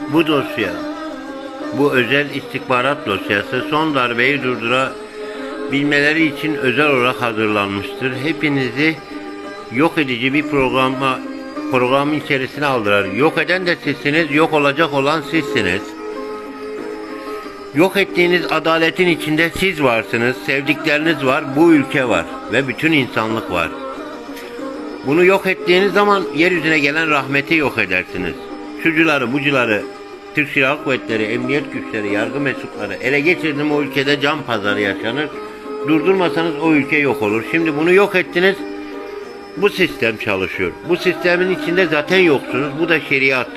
Bu dosya, bu özel istihbarat dosyası son darbeyi durdurabilmeleri için özel olarak hazırlanmıştır. Hepinizi yok edici bir programa programın içerisine aldılar. Yok eden de sizsiniz, yok olacak olan sizsiniz. Yok ettiğiniz adaletin içinde siz varsınız, sevdikleriniz var, bu ülke var ve bütün insanlık var. Bunu yok ettiğiniz zaman yeryüzüne gelen rahmeti yok edersiniz. Şucuları, bucuları, Türk Silahlı Kuvvetleri, emniyet güçleri, yargı mensupları ele geçirdim o ülkede can pazarı yaşanır. Durdurmasanız o ülke yok olur. Şimdi bunu yok ettiniz. Bu sistem çalışıyor. Bu sistemin içinde zaten yoksunuz. Bu da şeriat.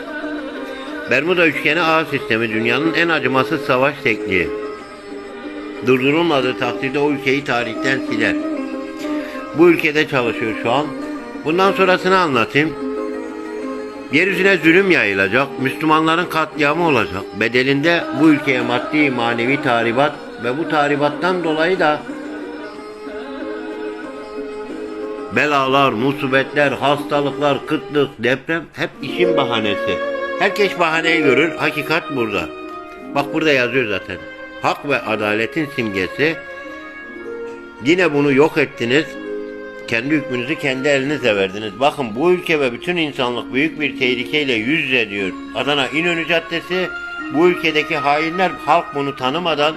Bermuda üçgeni ağ sistemi dünyanın en acımasız savaş tekniği. Durdurulmadığı takdirde o ülkeyi tarihten siler. Bu ülkede çalışıyor şu an. Bundan sonrasını anlatayım. Yeryüzüne zulüm yayılacak, Müslümanların katliamı olacak. Bedelinde bu ülkeye maddi manevi tahribat ve bu tahribattan dolayı da belalar, musibetler, hastalıklar, kıtlık, deprem hep işin bahanesi. Herkes bahaneyi görür, hakikat burada. Bak burada yazıyor zaten. Hak ve adaletin simgesi. Yine bunu yok ettiniz. Kendi hükmünüzü kendi elinize verdiniz. Bakın bu ülke ve bütün insanlık büyük bir tehlikeyle yüz yüze diyor. Adana İnönü Caddesi bu ülkedeki hainler halk bunu tanımadan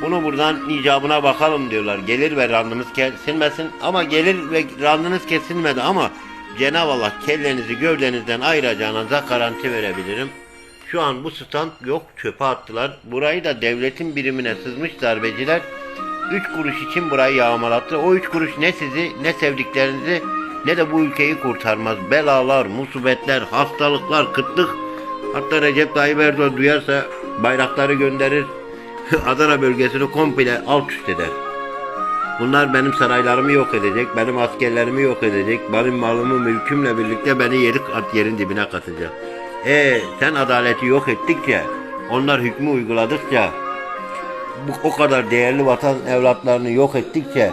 bunu buradan icabına bakalım diyorlar. Gelir ve randımız kesilmesin ama gelir ve randınız kesilmedi ama Cenab-ı Allah kellenizi gövdenizden ayıracağınıza garanti verebilirim. Şu an bu stand yok çöpe attılar. Burayı da devletin birimine sızmış darbeciler 3 kuruş için burayı yağmalattı. O 3 kuruş ne sizi ne sevdiklerinizi ne de bu ülkeyi kurtarmaz. Belalar, musibetler, hastalıklar, kıtlık. Hatta Recep Tayyip Erdoğan duyarsa bayrakları gönderir. Adana bölgesini komple alt üst eder. Bunlar benim saraylarımı yok edecek, benim askerlerimi yok edecek, benim malımı mülkümle birlikte beni yedik at yerin dibine katacak. E sen adaleti yok ettikçe, onlar hükmü uyguladıkça, bu o kadar değerli vatan evlatlarını yok ettikçe,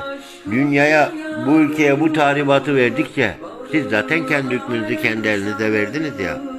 dünyaya, bu ülkeye bu tahribatı verdikçe, siz zaten kendi hükmünüzü kendi elinize verdiniz ya.